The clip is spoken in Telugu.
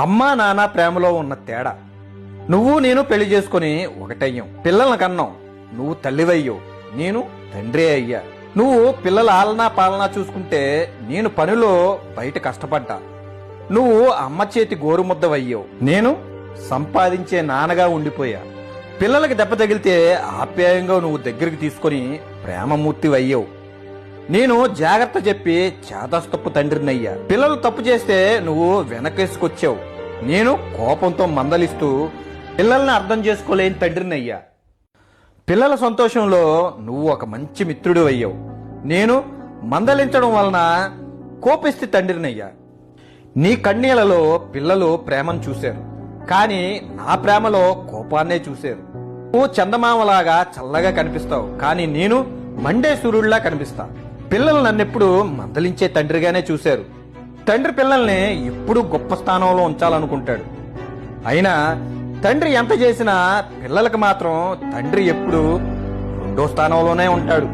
అమ్మా నాన్న ప్రేమలో ఉన్న తేడా. నువ్వు నేను పెళ్ళి చేసుకుని ఒకటయ్యాం. పిల్లల్ని కన్నాం. నువ్వు తల్లివయ్యో నేను తండ్రి అయ్యా. నువ్వు పిల్లల ఆలనా పాలనా చూసుకుంటే నేను పనిలో బయట కష్టపడ్డా. నువ్వు అమ్మ చేతి గోరుముద్దవయ్యావు నేను సంపాదించే నాన్నగా ఉండిపోయా. పిల్లలకి దెబ్బ తగిలితే ఆప్యాయంగా నువ్వు దగ్గరికి తీసుకొని ప్రేమమూర్తి అయ్యావు నేను జాగ్రత్త చెప్పి చేదస్తప్పు తండ్రినయ్యా. పిల్లలు తప్పు చేస్తే నువ్వు వెనకేసుకొచ్చావు. నేను కోపంతో మందలిస్తూ పిల్లల్ని అర్థం చేసుకోలేని తండ్రినయ్యా. పిల్లల సంతోషంలో నువ్వు ఒక మంచి మిత్రుడు అయ్యావు. నేను మందలించడం వలన కోపిస్తే తండ్రినయ్యా. నీ కన్నీళ్ళలో పిల్లలు ప్రేమను చూశారు. కానీ నా ప్రేమలో కోపాన్నే చూశారు. నువ్వు చందమామలాగా చల్లగా కనిపిస్తావు. కానీ నేను మండే సూర్యుడిలా కనిపిస్తా. పిల్లలు నన్నెప్పుడు మందలించే తండ్రిగానే చూశారు. తండ్రి పిల్లల్ని ఎప్పుడూ గొప్ప స్థానంలో ఉంచాలనుకుంటాడు. అయినా తండ్రి ఎంత చేసినా పిల్లలకు మాత్రం తండ్రి ఎప్పుడు రెండో స్థానంలోనే ఉంటాడు.